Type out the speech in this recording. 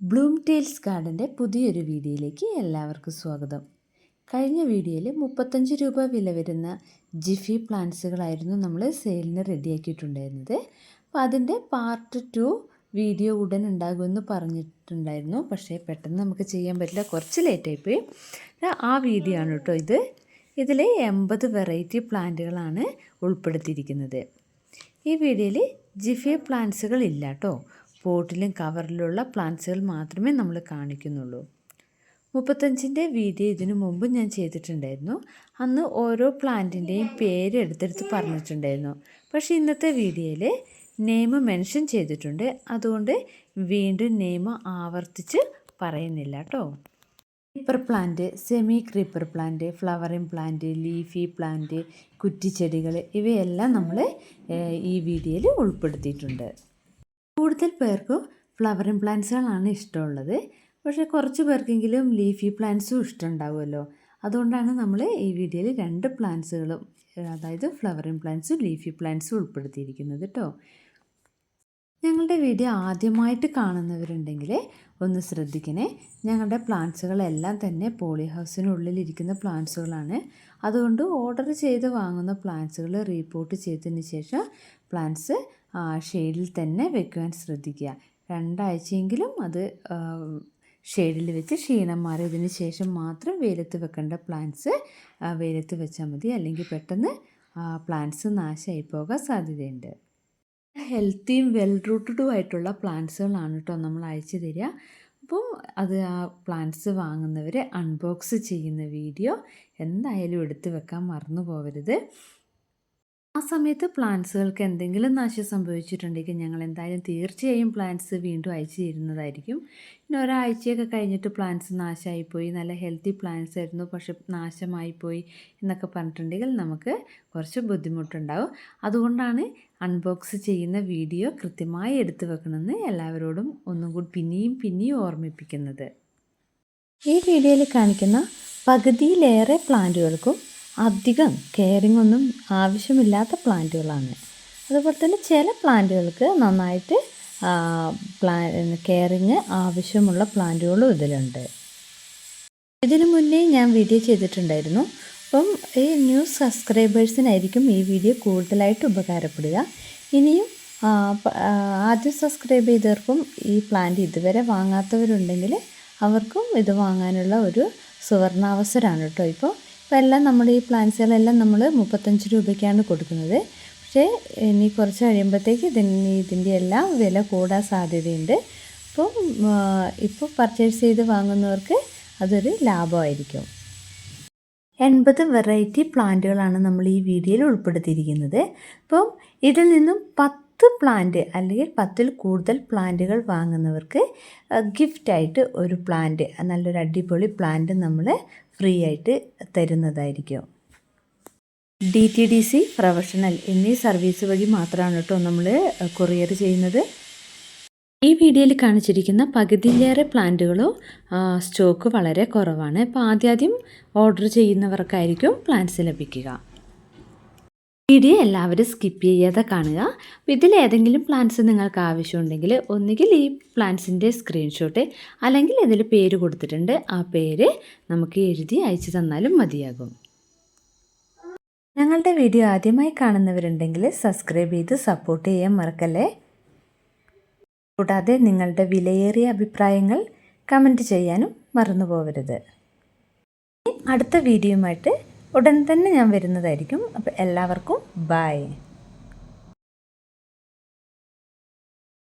Bloom tales ഗാർഡന്റെ പുതിയൊരു വീഡിയോയിലേക്ക് എല്ലാവർക്കും സ്വാഗതം. കഴിഞ്ഞ വീഡിയോയിൽ മുപ്പത്തഞ്ച് രൂപ വില വരുന്ന ജിഫി പ്ലാന്റ്സുകളായിരുന്നു നമ്മൾ സെയിലിന് റെഡിയാക്കിയിട്ടുണ്ടായിരുന്നത്. അപ്പോൾ അതിന്റെ പാർട്ട് ടു വീഡിയോ ഉടൻ ഉണ്ടാകുമെന്ന് പറഞ്ഞിട്ടുണ്ടായിരുന്നു. പക്ഷേ പെട്ടെന്ന് നമുക്ക് ചെയ്യാൻ പറ്റില്ല. കുറച്ച് ലേറ്റായിപ്പോയി. ആ വീഡിയോ ആണ് കേട്ടോ ഇത്. ഇതിൽ എൺപത് വെറൈറ്റി പ്ലാന്റുകളാണ് ഉൾപ്പെടുത്തിയിരിക്കുന്നത്. ഈ വീഡിയോയിൽ ജിഫി പ്ലാന്റ്സുകൾ ഇല്ല കേട്ടോ. പോട്ടിലും കവറിലുള്ള പ്ലാന്റ്സുകൾ മാത്രമേ നമ്മൾ കാണിക്കുന്നുള്ളൂ. മുപ്പത്തഞ്ചിന്റെ വീഡിയോ ഇതിനു മുമ്പ് ഞാൻ ചെയ്തിട്ടുണ്ടായിരുന്നു. അന്ന് ഓരോ പ്ലാന്റിന്റെയും പേര് എടുത്തെടുത്ത് പറഞ്ഞിട്ടുണ്ടായിരുന്നു. പക്ഷേ ഇന്നത്തെ വീഡിയോയിൽ നെയിം മെൻഷൻ ചെയ്തിട്ടുണ്ട്. അതുകൊണ്ട് വീണ്ടും നെയിം ആവർത്തിച്ച് പറയുന്നില്ല കേട്ടോ. Creeper plant semi creeper plant flowering plant leafy plant കുറ്റിച്ചെടികൾ ഇവയെല്ലാം നമ്മൾ ഈ വീഡിയോയിൽ ഉൾപ്പെടുത്തിയിട്ടുണ്ട്. കൂടുതൽ പേർക്കും ഫ്ലവറിങ് പ്ലാന്റ്സുകളാണ് ഇഷ്ടമുള്ളത്. പക്ഷേ കുറച്ച് പേർക്കെങ്കിലും ലീഫി പ്ലാന്റ്സും ഇഷ്ടമുണ്ടാവുമല്ലോ. അതുകൊണ്ടാണ് നമ്മൾ ഈ വീഡിയോയിൽ രണ്ട് പ്ലാന്റ്സുകളും അതായത് ഫ്ലവറിങ് പ്ലാന്റ്സും ലീഫി പ്ലാന്റ്സും ഉൾപ്പെടുത്തിയിരിക്കുന്നത് കേട്ടോ. ഞങ്ങളുടെ വീഡിയോ ആദ്യമായിട്ട് കാണുന്നവരുണ്ടെങ്കിൽ ഒന്ന് ശ്രദ്ധിക്കണേ. ഞങ്ങളുടെ പ്ലാന്റ്സുകളെല്ലാം തന്നെ പോളി ഹൗസിനുള്ളിലിരിക്കുന്ന പ്ലാന്റ്സുകളാണ്. അതുകൊണ്ട് ഓർഡർ ചെയ്ത് വാങ്ങുന്ന പ്ലാന്റ്സുകൾ റീപോർട്ട് ചെയ്തതിന് ശേഷം പ്ലാന്റ്സ് ഷെയ്ഡിൽ തന്നെ വെക്കുവാൻ ശ്രദ്ധിക്കുക. രണ്ടാഴ്ചയെങ്കിലും അത് ഷെയ്ഡിൽ വെച്ച് ക്ഷീണം മാറിയതിന് ശേഷം മാത്രം വെയിലത്ത് വെക്കേണ്ട പ്ലാന്റ്സ് വെയിലത്ത് വെച്ചാൽ മതി. അല്ലെങ്കിൽ പെട്ടെന്ന് പ്ലാന്റ്സ് നാശമായി പോകാൻ സാധ്യതയുണ്ട്. ഹെൽത്തിയും വെൽ റൂട്ടഡും ആയിട്ടുള്ള പ്ലാന്റ്സുകളാണ് കേട്ടോ നമ്മൾ അയച്ചു തരിക. അപ്പം അത് ആ പ്ലാന്റ്സ് വാങ്ങുന്നവർ അൺബോക്സ് ചെയ്യുന്ന വീഡിയോ എന്തായാലും എടുത്തു വെക്കാൻ മറന്നു പോകരുത് ആ സമയത്ത് പ്ലാന്റ്സുകൾക്ക് എന്തെങ്കിലും നാശം സംഭവിച്ചിട്ടുണ്ടെങ്കിൽ ഞങ്ങൾ എന്തായാലും തീർച്ചയായും പ്ലാന്റ്സ് വീണ്ടും അയച്ചു തരുന്നതായിരിക്കും. പിന്നെ ഒരാഴ്ചയൊക്കെ കഴിഞ്ഞിട്ട് പ്ലാന്റ്സ് നാശമായിപ്പോയി നല്ല ഹെൽത്തി പ്ലാന്റ്സ് ആയിരുന്നു പക്ഷെ നാശമായിപ്പോയി എന്നൊക്കെ പറഞ്ഞിട്ടുണ്ടെങ്കിൽ നമുക്ക് കുറച്ച് ബുദ്ധിമുട്ടുണ്ടാവും. അതുകൊണ്ടാണ് അൺബോക്സ് ചെയ്യുന്ന വീഡിയോ കൃത്യമായി എടുത്തു വെക്കണമെന്ന് എല്ലാവരോടും ഒന്നും കൂടി പിന്നെയും പിന്നെയും ഓർമ്മിപ്പിക്കുന്നത്. ഈ വീഡിയോയിൽ കാണിക്കുന്ന പകുതിയിലേറെ പ്ലാന്റുകൾക്കും അധികം കെയറിംഗ് ഒന്നും ആവശ്യമില്ലാത്ത പ്ലാന്റുകളാണ്. അതുപോലെ തന്നെ ചില പ്ലാന്റുകൾക്ക് നന്നായിട്ട് പ്ലാ കെയറിങ് ആവശ്യമുള്ള പ്ലാന്റുകളും ഇതിലുണ്ട്. ഇതിനു മുന്നേ ഞാൻ വീഡിയോ ചെയ്തിട്ടുണ്ടായിരുന്നു. അപ്പം ഈ ന്യൂ സബ്സ്ക്രൈബേഴ്സിനായിരിക്കും ഈ വീഡിയോ കൂടുതലായിട്ട് ഉപകാരപ്പെടുക. ഇനിയും ആദ്യം സബ്സ്ക്രൈബ് ചെയ്തവർക്കും ഈ പ്ലാന്റ് ഇതുവരെ വാങ്ങാത്തവരുണ്ടെങ്കിൽ അവർക്കും ഇത് വാങ്ങാനുള്ള ഒരു സുവർണാവസരമാണ് കേട്ടോ. ഇപ്പോൾ അപ്പോൾ എല്ലാം നമ്മുടെ ഈ പ്ലാന്റ്സുകളെല്ലാം നമ്മൾ മുപ്പത്തഞ്ച് രൂപയ്ക്കാണ് കൊടുക്കുന്നത്. പക്ഷേ ഇനി കുറച്ച് കഴിയുമ്പോഴത്തേക്ക് ഇതിന് ഇതിന്റെ എല്ലാം വില കൂടാൻ സാധ്യതയുണ്ട്. അപ്പോൾ ഇപ്പോൾ പർച്ചേസ് ചെയ്ത് വാങ്ങുന്നവർക്ക് അതൊരു ലാഭമായിരിക്കും. എൺപത് വെറൈറ്റി പ്ലാന്റുകളാണ് നമ്മൾ ഈ വീഡിയോയിൽ ഉൾപ്പെടുത്തിയിരിക്കുന്നത്. അപ്പം ഇതിൽ നിന്നും പത്ത് പ്ലാന്റ് അല്ലെങ്കിൽ പത്തിൽ കൂടുതൽ പ്ലാന്റുകൾ വാങ്ങുന്നവർക്ക് ഗിഫ്റ്റായിട്ട് ഒരു പ്ലാന്റ് നല്ലൊരു അടിപൊളി പ്ലാന്റ് നമ്മൾ ഫ്രീ ആയിട്ട് തരുന്നതായിരിക്കും. D T D C professional എന്നീ സർവീസ് വഴി മാത്രമാണ് കേട്ടോ നമ്മൾ കൊറിയർ ചെയ്യുന്നത്. ഈ വീഡിയോയിൽ കാണിച്ചിരിക്കുന്ന പകുതിയിലേറെ പ്ലാന്റുകളോ സ്റ്റോക്ക് വളരെ കുറവാണ്. അപ്പോൾ ആദ്യാദ്യം ഓർഡർ ചെയ്യുന്നവർക്കായിരിക്കും പ്ലാന്റ്സ് ലഭിക്കുക. വീഡിയോ എല്ലാവരും സ്കിപ്പ് ചെയ്യാതെ കാണുക. ഇതിൽ ഏതെങ്കിലും പ്ലാന്റ്സ് നിങ്ങൾക്ക് ആവശ്യമുണ്ടെങ്കിൽ ഒന്നുകിൽ ഈ പ്ലാന്റ്സിന്റെ സ്ക്രീൻഷോട്ട് അല്ലെങ്കിൽ ഇതിൽ പേര് കൊടുത്തിട്ടുണ്ട്. ആ പേര് നമുക്ക് എഴുതി അയച്ചു തന്നാലും മതിയാകും. ഞങ്ങളുടെ വീഡിയോ ആദ്യമായി കാണുന്നവരുണ്ടെങ്കിൽ സബ്സ്ക്രൈബ് ചെയ്ത് സപ്പോർട്ട് ചെയ്യാൻ മറക്കല്ലേ? കൂടാതെ നിങ്ങളുടെ വിലയേറിയ അഭിപ്രായങ്ങൾ കമന്റ് ചെയ്യാനും മറന്നു പോകരുത് അടുത്ത വീഡിയോയുമായിട്ട് ഉടൻ തന്നെ ഞാൻ വരുന്നതായിരിക്കും. അപ്പോൾ എല്ലാവർക്കും ബായ്